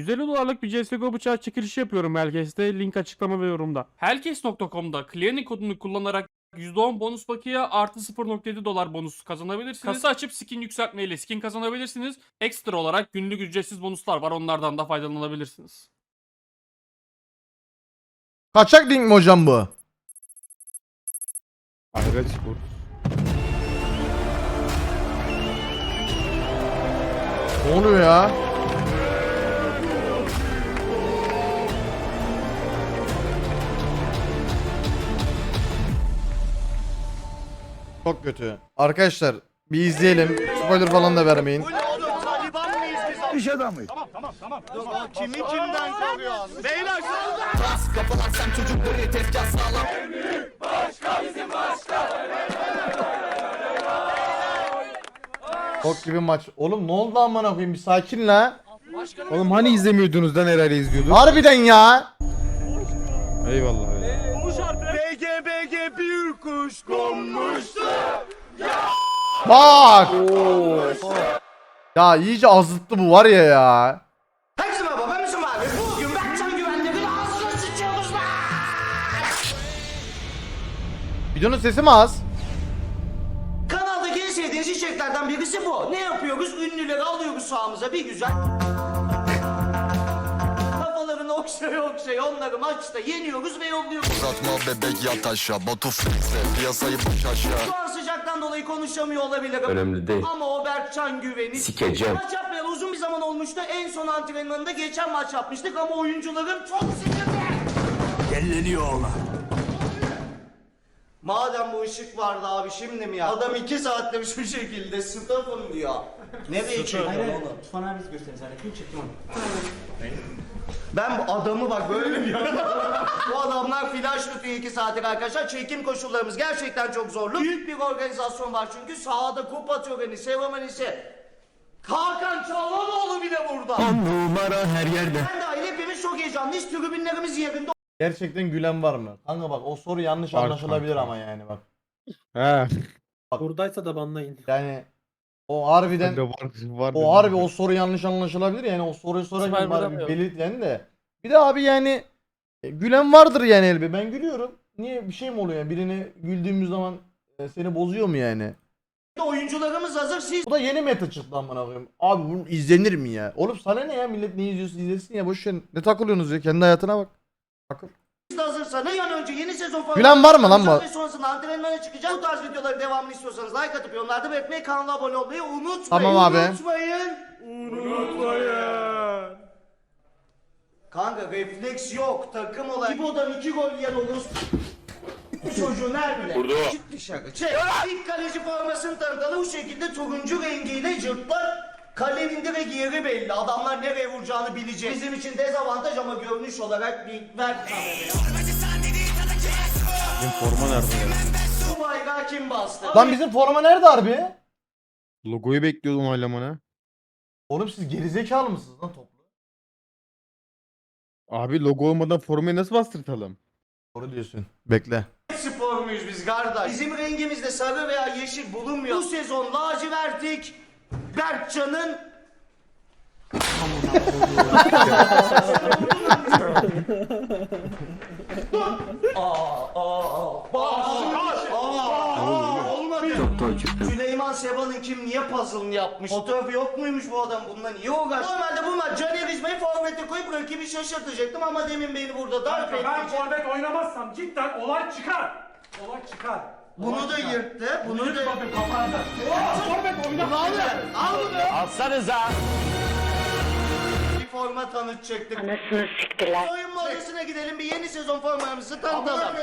150 dolarlık bir CSGO bıçağı çekilişi yapıyorum Helkes'te. Link açıklama ve yorumda. Helkes.com'da Clearing kodunu kullanarak %10 bonus paketi artı 0.7 dolar bonus kazanabilirsiniz. Kasa açıp skin yükseltmeyle skin kazanabilirsiniz. Ekstra olarak günlük ücretsiz bonuslar var. Onlardan da faydalanabilirsiniz. Kaçak link mi hocam bu? Ayraç spor. Ne oluyor ya? Çok kötü. Arkadaşlar bir izleyelim. Spoiler falan da vermeyin. İş adamıyız. Kimi kimden koruyorsun? Beyler Çok gibi maç. Oğlum ne oldu amına koyayım bir sakin la. Oğlum hani izlemiyordunuz lan herhalde izliyorduk. Harbiden ya. Eyvallah. ya. BG bir kuş konmuştu. Bak. Ya iyice azıttı bu var ya ya. Ben Müslüm abi. Bugün ağzına sıçıyoruz lan. Videonun sesi mi az? Kanaldaki en sevdiğiniz içeriklerden birisi bu. Ne yapıyoruz? Ünlüleri alıyoruz sahamıza bir güzel. Kafalarını okşaya okşaya onları maçta yeniyoruz ve yolluyoruz. Uzatma bebek yat aşağı Batu flexle piyasayı baş aşağı Şu an sıcaktan dolayı konuşamıyor olabilirim. Önemli değil. Ama o Berkcan Güven'i Sikeceğim. Maç yapmayalı uzun bir zaman olmuştu. En son antrenmanında geçen maç yapmıştık ama oyuncuların çok sıkıntı. Madem bu ışık vardı abi şimdi mi ya? Adam iki saattir şu şekilde stafım diyor. Nereye çekiyorsun oğlum? Tufan abi gösteriniz hani kim çekti onu? Ben bu adamı bak böyle Bu adamlar flash tutuyor iki saattir arkadaşlar. Çekim koşullarımız gerçekten çok zorlu. Büyük bir organizasyon var çünkü sahada kupa töreni, seremonisi. Hakan Çalhanoğlu bile burada. numara her yerde. Ben dahil hepimiz çok heyecanlıyız. Tribünlerimiz yerinde. Gerçekten gülen var mı? Kanka bak o soru yanlış Var anlaşılabilir kanka. ama yani bak. He. Buradaysa da banlayın. Yani o harbiden Bende var, var o harbi o soru yanlış anlaşılabilir yani o soruyu sorarken Süper bari bir belirt yani de. Bir de abi yani e, gülen vardır yani elbette. Ben gülüyorum. Niye bir şey mi oluyor yani? Birini güldüğümüz zaman e, seni bozuyor mu yani? Oyuncularımız hazır. Siz Bu da yeni meta çıktı amına koyayım. Abi bu izlenir mi ya? Oğlum sana ne ya millet ne izliyorsa izlesin ya boş ver. Ne takılıyorsunuz ya kendi hayatına bak. Takıl. De hazırsanız bir an önce yeni sezon falan Gülen var mı lan bu? Ve sonrasında antrenmana çıkacağız. Bu tarz videoların devamını istiyorsanız like atıp yorumlarda belirtmeyi, kanala abone olmayı unutmayın. Tamam abi. Unutmayın. Unutmayın. Kanka refleks yok takım olarak. İbo'dan iki gol yiyen oluruz. Bu çocuğu nerede? Burada. Çık dışarı. Çek. İlk kaleci formasını tanıtalı bu şekilde turuncu rengiyle cırtlar. Kalenin direkt yeri belli. Adamlar nereye vuracağını bilecek. Bizim için dezavantaj ama görünüş olarak bir ver kameraya. Benim forma nerede ya? Bu bayrağı kim bastı? Lan bizim forma nerede harbi? Logoyu bekliyordum onaylamana. Oğlum siz gerizekalı mısınız lan toplu? Abi logo olmadan formayı nasıl bastırtalım? Doğru diyorsun. Bekle. spor muyuz biz kardeş? Bizim rengimizde sarı veya yeşil bulunmuyor. Bu sezon lacivertik Berkcan'ın Süleyman Seba'nın kim niye puzzle'ını yapmış? Fotoğrafı yok muymuş bu adam bununla niye uğraş? Normalde bu maç Caner İzmir'i forvete koyup rakibi şaşırtacaktım ama demin beni burada darp etti. Ben forvet oynamazsam cidden olay çıkar. Olay çıkar. Bunu da yırttı, bunu da... Bakın kafanızda. Forvet oynamazsam. Al bunu! Alsanıza. Bir forma tanıtacaktık. Anasını siktiler. Soyunma odasına gidelim bir yeni sezon formalarımızı tanıtalım.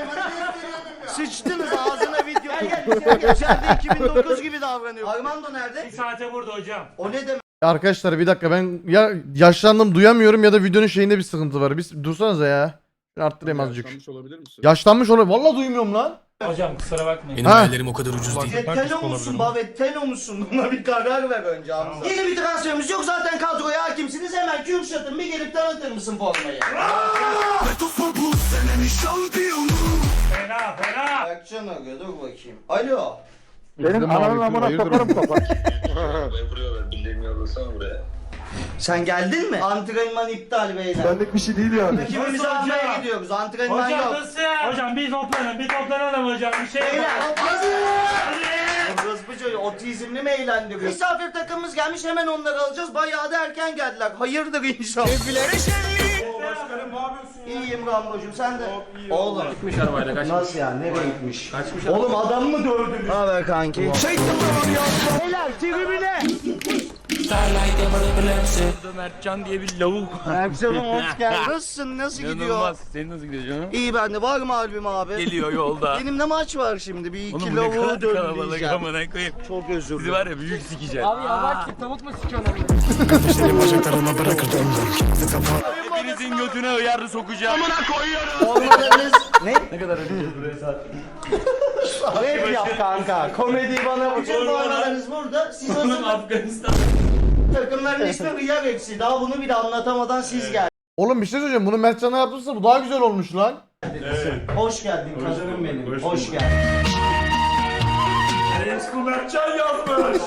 Sıçtınız ağzına video. Gel gel. İçeride 2009 gibi davranıyor. Armando nerede? Bir saate burada hocam. O ne demek? Arkadaşlar bir dakika ben ya yaşlandım duyamıyorum ya da videonun şeyinde bir sıkıntı var. Bir dursanıza ya. Arttırayım azıcık. olabilir misin? Yaşlanmış olabilir. Vallahi duymuyorum lan. Hocam kusura bakmayın. Ha. o kadar ucuz değil Vetteno musun ba Vetteno musun? Buna bir karar ver önce Hamza. Yeni bir transferimiz yok zaten kadroya hakimsiniz. Hemen Kürşat'ın bir gelip tanıtır mısın formayı? Fena fena. Berkcan arıyor dur bakayım. Alo. Benim ananın amına sokarım kapat. Sen geldin mi? Antrenman iptal beyler. Benlik bir şey değil yani. Rakibimizi Nasıl almaya hocam? gidiyoruz. Antrenman Hocam yok. nasıl? Hocam bir toplanın, bir toplanalım hocam. Bir şey Beyler. Hadi. Orospu çocuğu otizmli mi eğlendiriyor? Misafir takımımız gelmiş hemen onları alacağız. Bayağı da erken geldiler. Hayırdır inşallah. Şevkilere şenlik. Başkanım ne yapıyorsun ya? İyiyim Rambocuğum sen de. Oğlum. Gitmiş arabayla kaçmış. Nasıl yani? Nereye gitmiş? Kaçmış Oğlum adam mı dövdün? Ne haber kanki? Beyler tribüne. Mertcan diye bir lavuk. Ercan'ım hoş geldin. Nasılsın? Nasıl gidiyor? Senin nasıl gidiyor canım? İyi bende. Var mı albüm abi? Geliyor yolda. Benim de maç var şimdi. Bir iki Oğlum bu ne lavuğu kadar kalabalık amına koyayım. Çok özür Sizi dilerim. var ya büyük sikeceğim. Abi yavaş git tavuk mu sikiyorsun? Hepinizin götüne hıyarlı sokacağım. Olmadınız. ne? Ne kadar ödeyeceğiz buraya Rap yap kanka. Komediyi bana bu. Bütün puanlarınız burada. Siz hazır Afganistan. takımların ismi Hıyar hepsi. Daha bunu bile anlatamadan siz geldiniz. Oğlum bir şey söyleyeceğim. Bunu Mertcan'a yaptıysa bu daha güzel olmuş lan. Hoş geldin canım benim. Hoş geldin. Eski Mertcan yazmış.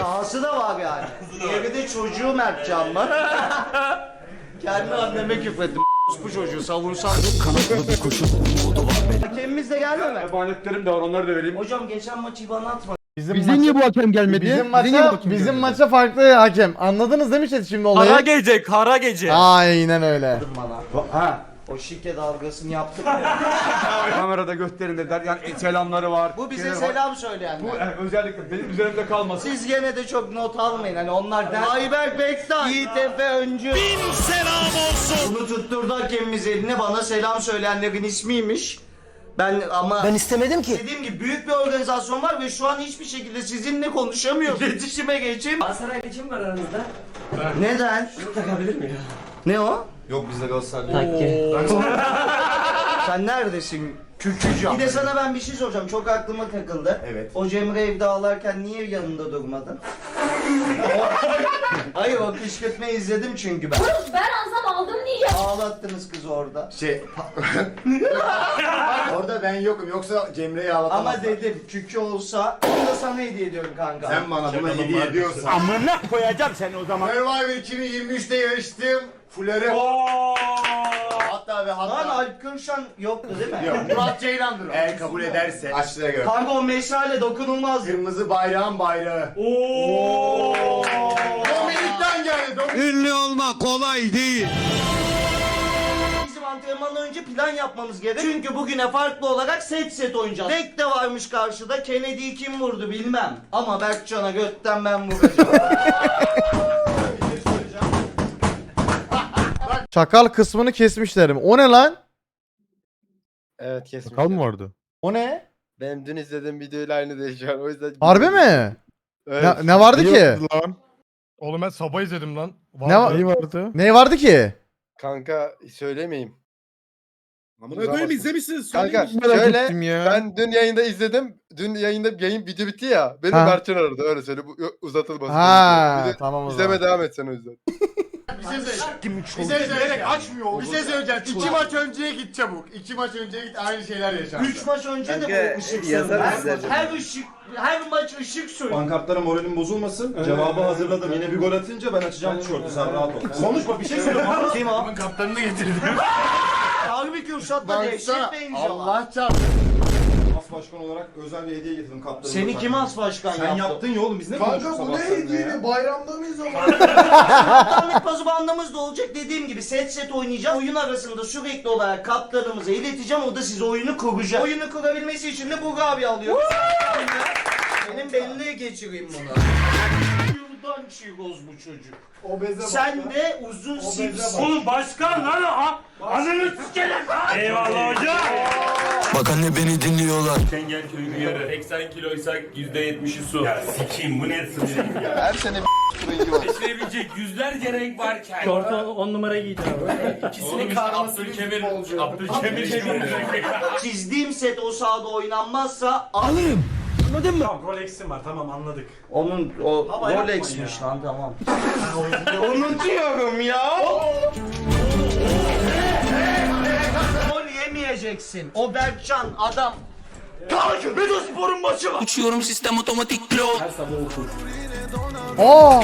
Dahası da var yani. Diğeri de çocuğu Mertcan var. Kendi anneme küfrettim. Bu çocuğu savunsam. Hakemimiz de geldi mi? Emanetlerim de var onları da vereyim. Hocam geçen maçı bana atma. Bizim Bize maça- niye bu hakem gelmedi? Bizim maça hakem bizim gelmedi? maça farklı hakem. Anladınız değil mi chat şimdi olayı? Kara gece, kara gece. Aynen öyle. bana. Ha. O şike dalgasını yaptık. Kamerada gösterin dediler. Yani selamları var. Bu bize şeyleri var. selam söyleyenler. Bu yani özellikle benim üzerimde kalmasın. Siz gene de çok not almayın hani onlar der. Ayberk Bektaş, Yiğit Efe Öncü. Bin selam olsun. Bunu tutturdu hakemimiz eline bana selam söyleyenlerin ismiymiş. Ben ama ben istemedim ki. Dediğim gibi büyük bir organizasyon var ve şu an hiçbir şekilde sizinle konuşamıyorum. İletişime geçeyim. Galatasaray kim var aranızda? Neden? Takabilir miyim? Ne o? Yok bizde Galatasaray. Takki. Sen neredesin? Kükücü. Bir de sana ben bir şey soracağım. Çok aklıma takıldı. Evet. O Cemre evde ağlarken niye yanında durmadın? Hayır o kışkırtmayı izledim çünkü ben. Ben alsam aldım diyeceğim. Ağlattınız kızı orada. Şey. Orada ben yokum yoksa Cemre'yi ağlatamam. Ama dedim kükü olsa bunu da sana hediye ediyorum kanka. Sen bana bunu hediye ediyorsan. Amına koyacağım seni o zaman. Survivor 2023'te yarıştım. Fuları. Hatta ve Lan hatta. Alp Kırşan yoktu değil mi? Yok Murat Ceylan'dır o. Eğer kabul ederse. Açlığa göre. Kanka o meşale dokunulmaz. Kırmızı bayrağın bayrağı. Dominik. Ünlü olmak kolay değil Bizim antrenmandan önce plan yapmamız gerek. Çünkü bugüne farklı olarak set set oynayacağız. Bek de varmış karşıda. Kennedy'yi kim vurdu bilmem. Ama Berkcan'a götten ben vuracağım. Çakal kısmını kesmişlerim. O ne lan? Evet kesin. Sakal mı vardı? O ne? Benim dün izlediğim videoyla aynı değil şu an. O yüzden... Harbi mi? Evet. Ne, ne vardı ki? Lan? Oğlum ben sabah izledim lan. Ne var? Vardı. Ne vardı ki? Kanka söylemeyeyim. Amına koyayım izlemişsiniz. Kanka şöyle ben dün yayında izledim. Dün yayında yayın video bitti ya. Beni Ha. Mertcan aradı öyle söyle. Bu uzatılmasın. Ha, Bir de tamam o İzleme zaman. devam et sen o yüzden. Bir şey söyleyeceğim. Bir şey söyleyerek açmıyor. Bir şey söyleyeceğim. İki maç önceye git çabuk. İki maç önceye git aynı şeyler yaşandı. 3 maç önce de bu ışık yazarız her, ışık her maç ışık sür. Pankartlara moralim bozulmasın. Cevabı hazırladım. Yine bir gol atınca ben açacağım tişörtü. Sen rahat ol. Konuşma bir şey söyle. Kim o? Kaptanını getirdim. Harbi Kürşat'la dehşet benziyorlar. Allah çarpsın. Başkan olarak özel bir hediye getirdim kaptanım. Seni kim as başkan Sen yaptı? yaptın ya oğlum biz ne Kanka konuştuk bu sabah ne seninle hediye? ya? Bayramda mıyız ama? Kaptanlık pazı bandımız da olacak dediğim gibi set set oynayacağım. Oyun arasında sürekli olarak kaptanımıza ileteceğim. O da size oyunu kuracak. Oyunu kurabilmesi için de Buğra abi alıyor. Benim belleğe geçireyim bunu. Yurdan çiroz bu çocuk. Obeze Sen ya. de uzun sips. Oğlum başkan lan o. Ananı sikerim. Eyvallah hocam. Bak anne beni dinliyorlar Çengel köyü bir yarı. 80 kiloysak %70'i su. Ya sikiyim bu ne sınırı ya. Her sene bir var. Seçilebilecek yüzlerce renk varken. Şortu 10 numara giydi abi. İkisini karması Abdülkemir. Abdülkemir Çizdiğim set o sahada oynanmazsa alırım. Tamam Rolex'im var tamam anladık. Onun o Baba Rolex'miş lan tamam. Unutuyorum ya. Gol yemeyeceksin. O Berkcan adam. Uçuyorum sistem otomatik pilot Aa!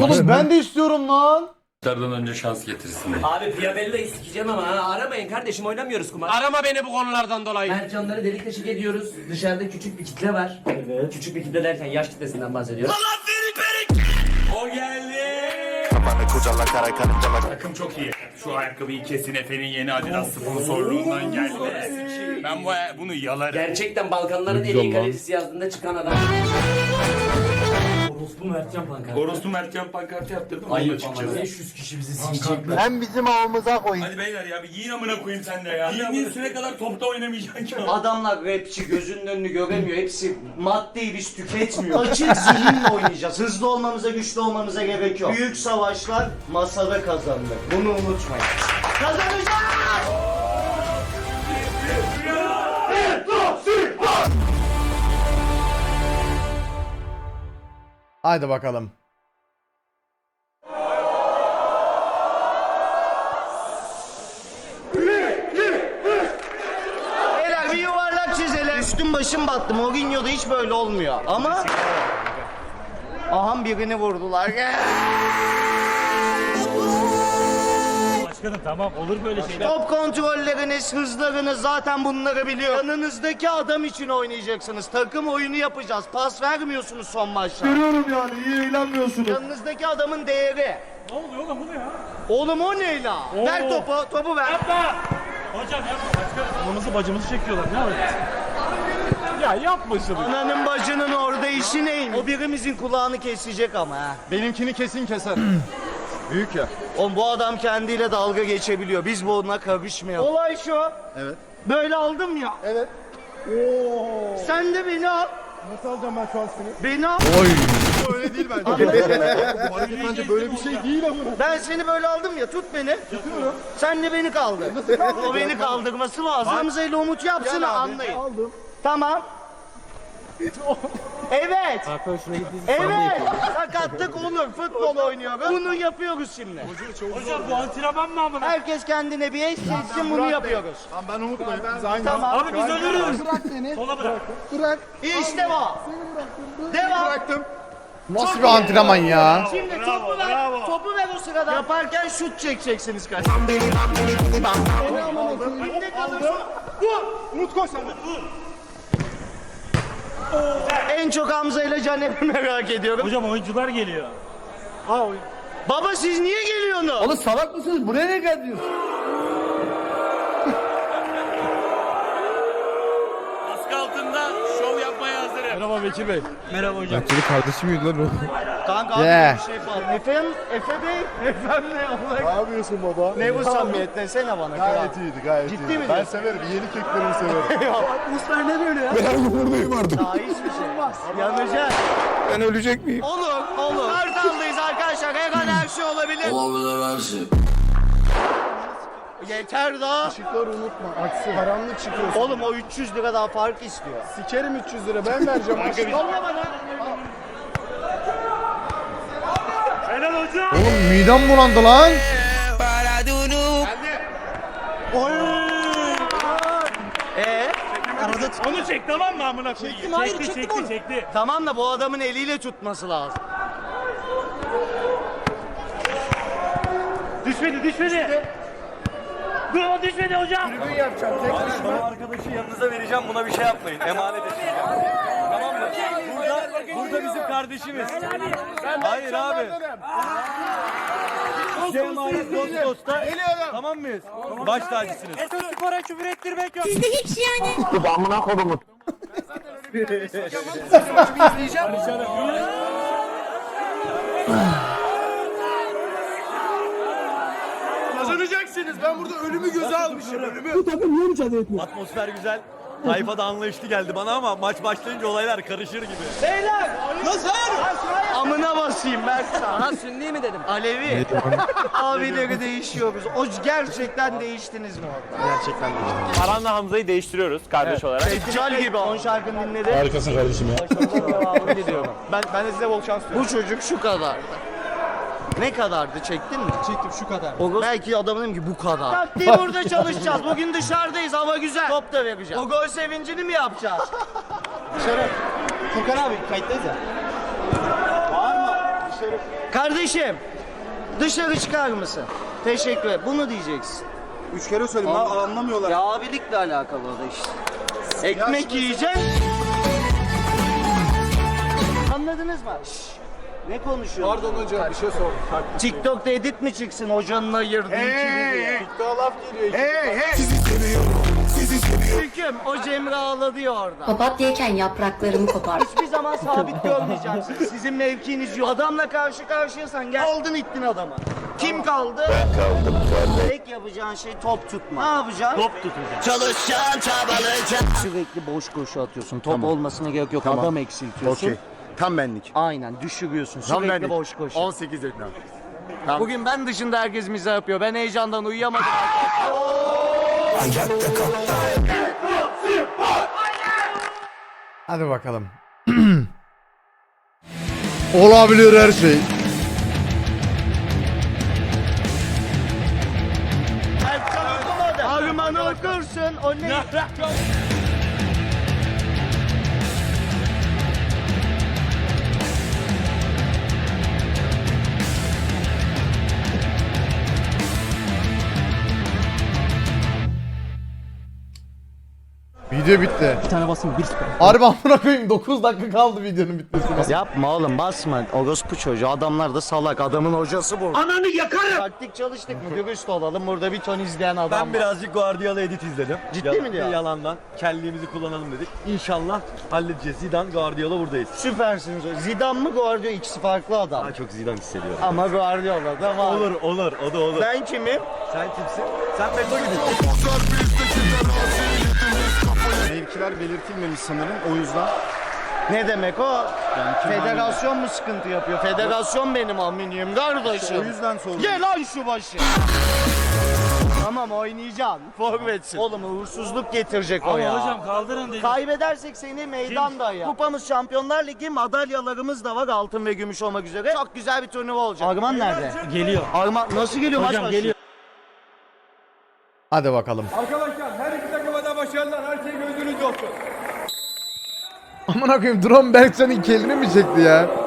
Oğlum ben de istiyorum lan. Dardan önce şans getirsin. Abi Piabella'yı sikeceğim ama ha. aramayın kardeşim oynamıyoruz kumar. Arama beni bu konulardan dolayı. Mercanları delik deşik ediyoruz. Dışarıda küçük bir kitle var. Evet. Küçük bir kitle derken yaş kitlesinden bahsediyorum. O geldi. Takım çok iyi. Şu ayakkabıyı kesin Efe'nin yeni Adidas sponsorluğundan geldi. Ben bu, bunu yalarım. Gerçekten Balkanların en iyi kalecisi yazdığında çıkan adam. Orospu Mertcan pankart. Orospu Mertcan pankartı yaptırdım. Ayıp ama çıkacağız. 500 kişi bizi sikecek. Ben bizim avımıza koyayım. Hadi beyler ya bir giyin amına koyayım sen de ya. Giyindiğin süre kadar topta oynamayacaksın ki. Adamlar rapçi gözünün önünü göremiyor. Hepsi maddeyi biz tüketmiyoruz. Açık zihinle oynayacağız. Hızlı olmamıza, güçlü olmamıza gerek yok. Büyük savaşlar masada kazanılır. Bunu unutmayın. Kazanacağız! Haydi bakalım. Beyler bir yuvarlak çizelim. Üstüm başım battı. Mourinho'da hiç böyle olmuyor. Ama... Aham birini vurdular. Başkanım tamam olur böyle şeyler. Top kontrolleriniz, hızlarınız zaten bunları biliyor. Yanınızdaki adam için oynayacaksınız. Takım oyunu yapacağız. Pas vermiyorsunuz son maçta. Görüyorum yani iyi eğlenmiyorsunuz. Yanınızdaki adamın değeri. Ne oluyor oğlum bu ne ya? Oğlum o ne la? Ver topu, topu ver. Hocam yapma başkanım. Anamızı bacımızı çekiyorlar ne yapacağız? Ya yapma şunu. Ananın bacının orada işi neymiş? O birimizin kulağını kesecek ama ha. Benimkini kesin keser. Büyük ya. Oğlum bu adam kendiyle dalga geçebiliyor. Biz bununla karışmayalım. Olay şu. Evet. Böyle aldım ya. Evet. Sen de beni al. Nasıl alacağım ben şu an seni? Beni al. Öyle değil bence. Hareket bence böyle bir şey değil ama. Ben seni böyle aldım ya tut beni. Tutuyorum. Sen de beni kaldır. o beni kaldırması lazım. Hamza ile Umut yapsın anlayın. Tamam. Evet. Evet. Sakatlık olur. Futbol oynuyoruz. Bunu yapıyoruz şimdi. Hocam bu antrenman mı amına? Herkes kendine bir eş seçsin bunu yapıyoruz. Tamam ben aynı. Tamam. Abi biz ölürüz. Sola bırak. İşte bu. Devam. Bıraktım. Nasıl bir antrenman ya? Şimdi topu ver. Topu ver o sırada. Yaparken şut çekeceksiniz kaç. Önde kalırsa Umut koş sen. en çok Hamza ile Caner'i merak ediyorum. Hocam oyuncular geliyor. Oyun. Baba siz niye geliyorsunuz? Oğlum salak mısınız? Buraya ne geldiniz? Baskı altında şov yapmaya hazırım. Merhaba Bekir Bey. Merhaba hocam. Kanka abi Yeah. bir şey falan. Efendim, Efe Bey. Efendim ne Allah. Ne yapıyorsun baba? Ne bu samimiyet desene bana. Gayet kral. iyiydi gayet Ciddi iyiydi. mi Ben diyorsun? severim. Yeni keklerimi severim. Usta ne böyle ya? Daha hiçbir şey. Yanacak. Ben ölecek miyim? Olur, olur. Kartal'dayız arkadaşlar. Her an her şey olabilir. Yeter daha. Işıkları unutma. Aksi karanlık çıkıyor. Oğlum o 300 lira daha fark istiyor. Sikerim 300 lira ben vereceğim. Yolla bana. Oğlum midem bulandı lan. Ee? Onu çek tamam mı amına koyayım? Çektim, hayır, çekti, çektim çekti, onu. çekti. Tamam da bu adamın eliyle tutması lazım. Düşmedi, düşmedi. Dur o düşmedi hocam. Tribün yapacağım tek başıma. arkadaşı yanınıza vereceğim buna bir şey yapmayın. Emanet edeceğim. Burada, bizim kardeşimiz. Hayır abi. Emanet dost dosta. Tamam mıyız? Baş tacısınız. Spora küfür ettirmek yok. Bizde hiç yani. Kazanacaksınız. Ben burada ölümü göze almışım. Ölümü. Atmosfer güzel. Tayfa da anlayışlı geldi bana ama maç başlayınca olaylar karışır gibi. Beyler! Nasıl? Amına basayım Mert sana. Sünni mi dedim? Alevi. Abileri değişiyoruz. O gerçekten değiştiniz mi orada? Gerçekten değişti. Baran'la Hamza'yı değiştiriyoruz kardeş olarak. Deccal gibi 10 şarkını dinledim. Harikasın kardeşim ya. Devamını diliyorum. Ben, ben de size bol şans diliyorum. Bu çocuk şu kadardı. Ne kadardı çektin mi? Çektim şu kadar. O belki adamın dedim ki bu kadar. Taktiği burada çalışacağız. Bugün dışarıdayız hava güzel. Top da vereceğim. O gol sevincini mi yapacağız? Şeref. Furkan abi kayıttayız ya. dışarı. Kardeşim dışarı çıkar mısın? Teşekkür ederim. Bunu diyeceksin. Üç kere söyledim lan anlamıyorlar. Ya abilikle alakalı o da işte. Ekmek yiyeceksin. Anladınız mı? Şşş. Ne konuşuyorsun? Pardon hocam bir şey sor. TikTok'ta edit mi çıksın hocanın ayırdığı ikili diye? TikTok'a laf geliyor. Hey hey. Hüküm o Cemre ağladı ya orada. Papatyayken yapraklarımı kopar. Hiçbir zaman sabit görmeyeceğim sizi. Sizin mevkiniz yok. Adamla karşı karşıyasan gel. Aldın ittin adama. Kim kaldı? Ben kaldım. Tek yapacağın şey top tutma. Ne yapacaksın? Top tutacaksın. Çalışacaksın, çabalayacaksın. Sürekli boş koşu atıyorsun. Top olmasına gerek yok. Adam eksiltiyorsun. Okey. Tam benlik. Aynen düşürüyorsun. Tam Sürekli benlik. boş koşu. 18 yaşında. Bugün ben dışında herkes mizah yapıyor. Ben heyecandan uyuyamadım. Hadi bakalım. Olabilir her şey. Armanı okursun. O ne? Video bitti. Bir tane basın bir süper. Harbi amına koyayım 9 dakika kaldı videonun bitmesine. Yapma oğlum basma. Orospu çocuğu. Adamlar da salak. Adamın hocası bu. Ananı yakarım. Taktik çalıştık mı? Dürüst olalım. Burada bir ton izleyen adam Ben var. birazcık Guardiola edit izledim. Ciddi Yalan- mi diyor? Yalandan. Kelliğimizi kullanalım dedik. İnşallah halledeceğiz. Zidane, Guardiola buradayız. Süpersiniz. Zidane mı Guardiola? İkisi farklı adam. Daha çok Zidane hissediyorum. Ama Guardiola da var. Olur olur o da olur. Ben kimim? Sen kimsin? Sen Beto gibisin. Mevkiler belirtilmemiş sanırım o yüzden. Ne demek o? Yani kim Federasyon mu sıkıntı yapıyor? Federasyon benim aminiyim kardeşim. O yüzden sordum. Ye lan şu başı. Tamam oynayacaksın. Forvetsin. Oğlum uğursuzluk getirecek o ya. hocam kaldırın dedim. Kaybedersek seni meydan daya. Kupamız Şampiyonlar Ligi madalyalarımız da var altın ve gümüş olmak üzere. Çok güzel bir turnuva olacak. Arman nerede? Geliyor. Arman nasıl geliyor maç Hocam başlıyor? geliyor. Hadi bakalım. Arkadaşlar her iki takıma da başarılar. Her şey gözünüzde olsun. Amına koyayım drone Berkcan'ın kelini mi çekti ya?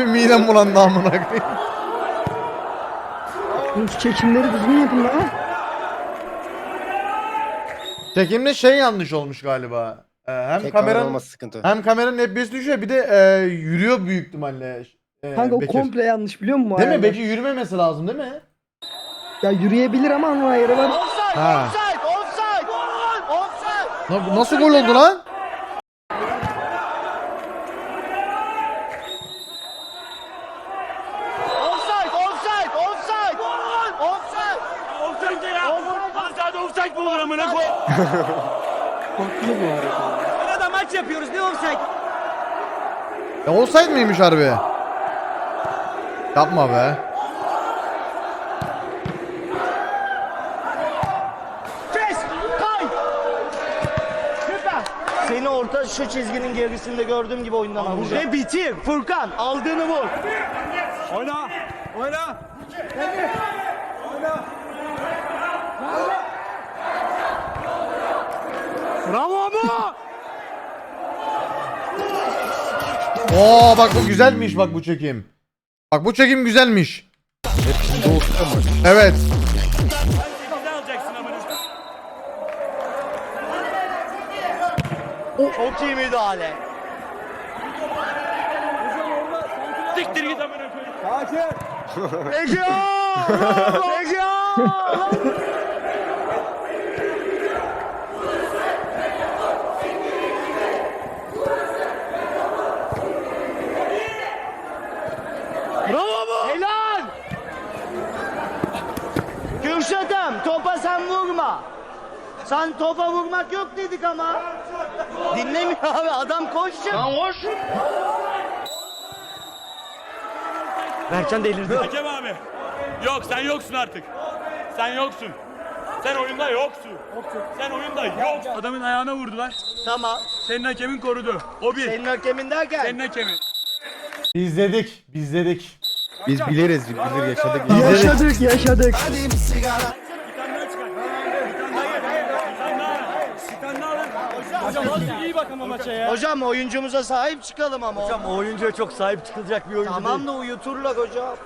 Harbi midem bulandı amına koyayım. Çekimleri düzgün yapın lan. Çekimde şey yanlış olmuş galiba. Ee, hem kameranın sıkıntı. hem kameranın FPS düşüyor bir de e, yürüyor büyük ihtimalle. E, Kanka o Bekir. komple yanlış biliyor musun? Değil mi? ayarlar? Bekir yürümemesi lazım değil mi? Ya yürüyebilir ama onun ayarı var. Offside, Ha. offside, offside, offside. Na- nasıl gol oldu lan? Offside, offside, offside. Offside. Offside ya. Offside, offside bu amına koy. Haklı bu arada. Burada maç yapıyoruz. Ne offside? Ya olsaydı mıymış harbi? Yapma be. Kes! Kay! Süper! Seni orta şu çizginin gerisinde gördüğüm gibi oyundan alacağım. Ve bitir. Furkan aldığını vur. Oyna. Oyna. Bravo mu? Oo bak bu güzelmiş bak bu çekim. Bak bu çekim güzelmiş. Evet. Çok iyi müdahale. Siktir git amına koyayım. Sakin. Ege! Ege! Bravo mu? Helal! Kürşat'ım topa sen vurma. Sen topa vurmak yok dedik ama. Dinlemiyor abi adam koşacak. Lan koş. Berkcan delirdi. Hakem abi. Yok sen yoksun artık. Sen yoksun. Sen oyunda yoksun. Sen oyunda yok. Adamın ayağına vurdular. Tamam. Senin hakemin korudu. O bir. Senin hakemin derken. Senin hakemin. Bizledik, bizledik. Biz biliriz, biz bilir yaşadık. Bizledik. yaşadık. Bir tane daha çıkar. Bir tane daha gel. Bir tane daha. Bir tane daha alın. Hocam az iyi bak ama maça ya. Hocam oyuncumuza sahip çıkalım ama. Hocam o oyuncuya çok sahip çıkılacak bir oyuncu Tamam da uyuturlar hocam.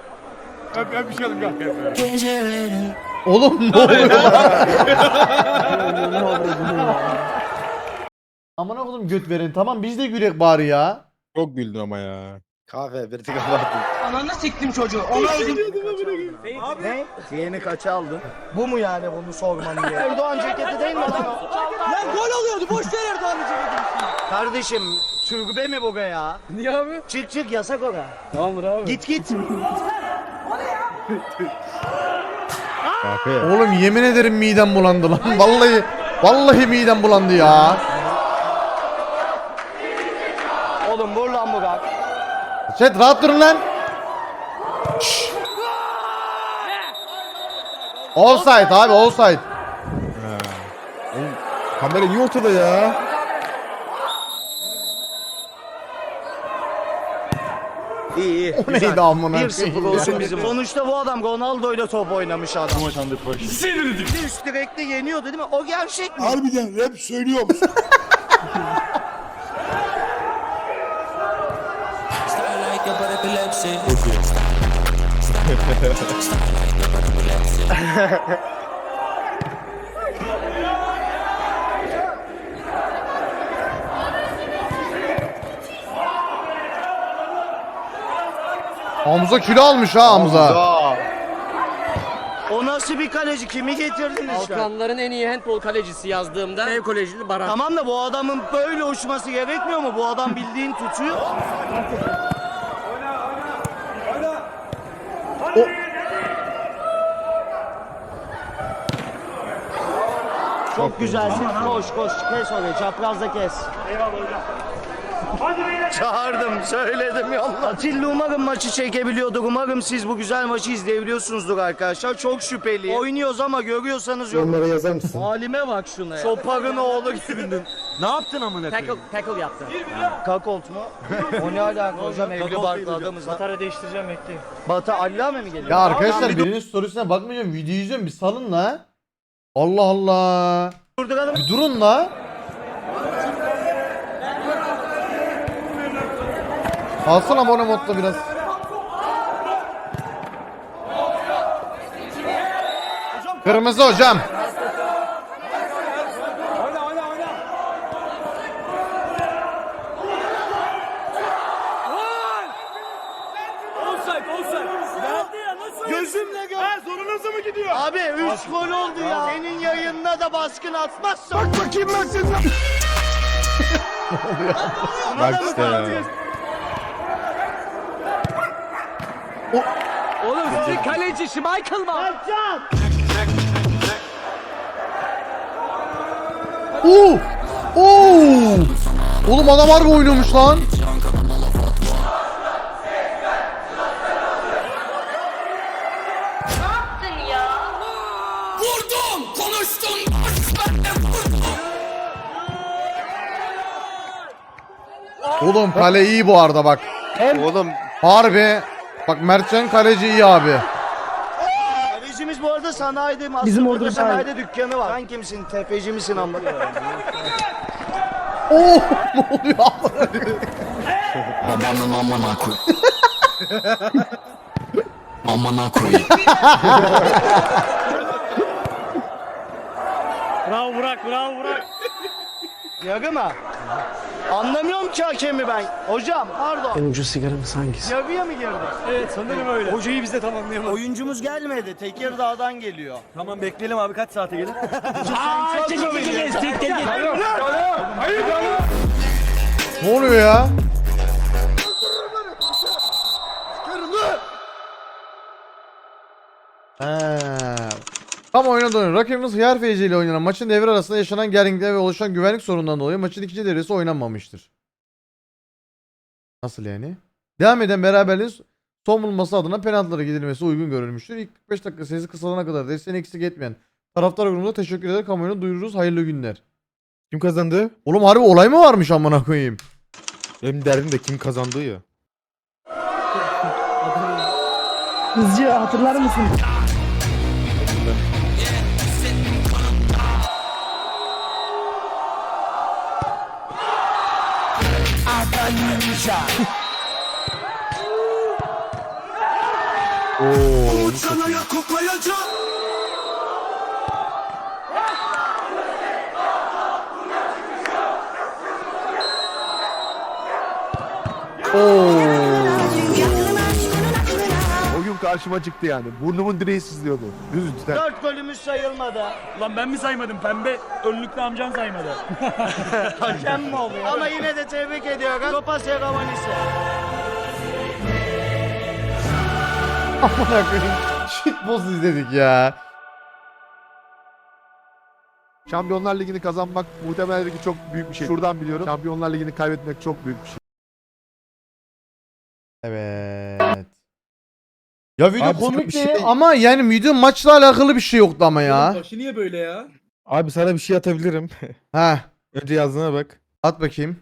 Öp öp bir alayım gel. Oğlum ne oluyor lan? Amına koydum göt verin. Tamam biz de gülek bari ya. Çok güldün ama ya. Kahve bir tık Ananı siktim çocuğu. Onu öldüm. Ne? Yeni kaça aldın? Bu mu yani bunu sorman diye? Erdoğan ceketi değil mi adam? Lan gol oluyordu. Boş ver Erdoğan'ın ceketini. Kardeşim türbe mi bu be ya? Niye abi? Çık çık yasak ora. Tamamdır abi. Git git. Kahve. Oğlum yemin ederim midem bulandı lan. Vallahi vallahi midem bulandı ya. Oğlum vur lan Burak. Chat rahat durun lan. Şşş. Offside abi offside. Oğlum, kamera niye ortada ya? İyi iyi. O neydi amına 1-0 olsun bizim. Sonuçta bu adam Ronaldo ile top oynamış adam. Bir üst direkte yeniyordu değil mi? O gerçek mi? Harbiden rap söylüyor musun? Hamza kilo almış ha Hamza. O nasıl bir kaleci? Kimi getirdiniz şu an? Balkanların en iyi handball kalecisi yazdığımda ev kolejili Baran. Tamam da bu adamın böyle uçması gerekmiyor mu? Bu adam bildiğin tutuyor. Çok güzelsin. Koş koş kes orayı. Çaprazda kes. Çağırdım, söyledim yallah. Atilla umarım maçı çekebiliyordur. Umarım siz bu güzel maçı izleyebiliyorsunuzdur arkadaşlar. Çok şüpheli. Oynuyoruz ama görüyorsanız yok. Onlara yazar mısın? Halime bak şuna ya. Çoparın oğlu gibi. Ne yaptın amına koyayım? tackle yaptı. Kakolt mu? o ne alaka hocam evli barklı adamız. Batarya değiştireceğim bekleyin. Batı Allame mi geliyor? Ya arkadaşlar birinin storiesine bakmayacağım. Videoyu izliyorum bir salın la. Allah Allah. Bir durun la. Alsana abone modda biraz. Kırmızı hocam. Gözümle gör. Ha zorunuza mı gidiyor? Abi 3 gol oldu yayınına da baskın atmazsan. Bak bakayım ben size. Bak işte ya. Oğlum sizin kaleci Schmeichel mı? Oo! Oo! Oğlum adam harbi oynuyormuş lan. Oğlum kale iyi bu arada bak. Oğlum Harbi. Bak Mertcan kaleci iyi abi. Kalecimiz bu arada sanayide? Bizim orada sanayide dükkanı var. Sen kimsin? Tefeci misin amma? Oo! ne oluyor Allah? Babanın amına koy Amına koy Bravo Burak bravo Burak. Yarı mı? Anlamıyorum ki hakemi ben. Hocam pardon. Oyuncu sigaramız hangisi? Yarıya mı girdi? Evet sanırım öyle. Hocayı biz de tamamlayamadık. Oyuncumuz gelmedi. Tekirdağ'dan geliyor. Tamam bekleyelim abi kaç saate gelir? Çok komik. Ne oluyor ya? He. Tam oyuna dönüyor. Rakibimiz Hıyar FC ile oynanan maçın devre arasında yaşanan gerginlikler ve oluşan güvenlik sorunundan dolayı maçın ikinci devresi oynanmamıştır. Nasıl yani? Devam eden beraberliğin son bulması adına penaltılara gidilmesi uygun görülmüştür. İlk 45 dakika sesi kısalana kadar desteğini eksik etmeyen Taraftar grubunda teşekkür eder kamuoyuna duyururuz. Hayırlı günler. Kim kazandı? Oğlum harbi olay mı varmış amına koyayım? Benim derdim de kim kazandığı ya. Hızcı hatırlar mısın? Oo. O gün karşıma çıktı yani. Burnumun direği sızlıyordu. Düz üstten. Dört golümüz sayılmadı. Lan ben mi saymadım pembe? Önlüklü amcan saymadı. Hakem mi oluyor? Ama yine de tebrik ediyorum. Topa seremonisi. Amına koyayım. Shitpost izledik ya. Şampiyonlar Ligi'ni kazanmak muhtemelen ki çok büyük bir şey. Şuradan biliyorum. Şampiyonlar Ligi'ni kaybetmek çok büyük bir şey. Evet. Ya video Abi sana bir komikti şey- ama yani video maçla alakalı bir şey yoktu ama ya. Başı niye böyle ya? Abi sana bir şey atabilirim. Ha, Önce yazdığına bak. at bakayım.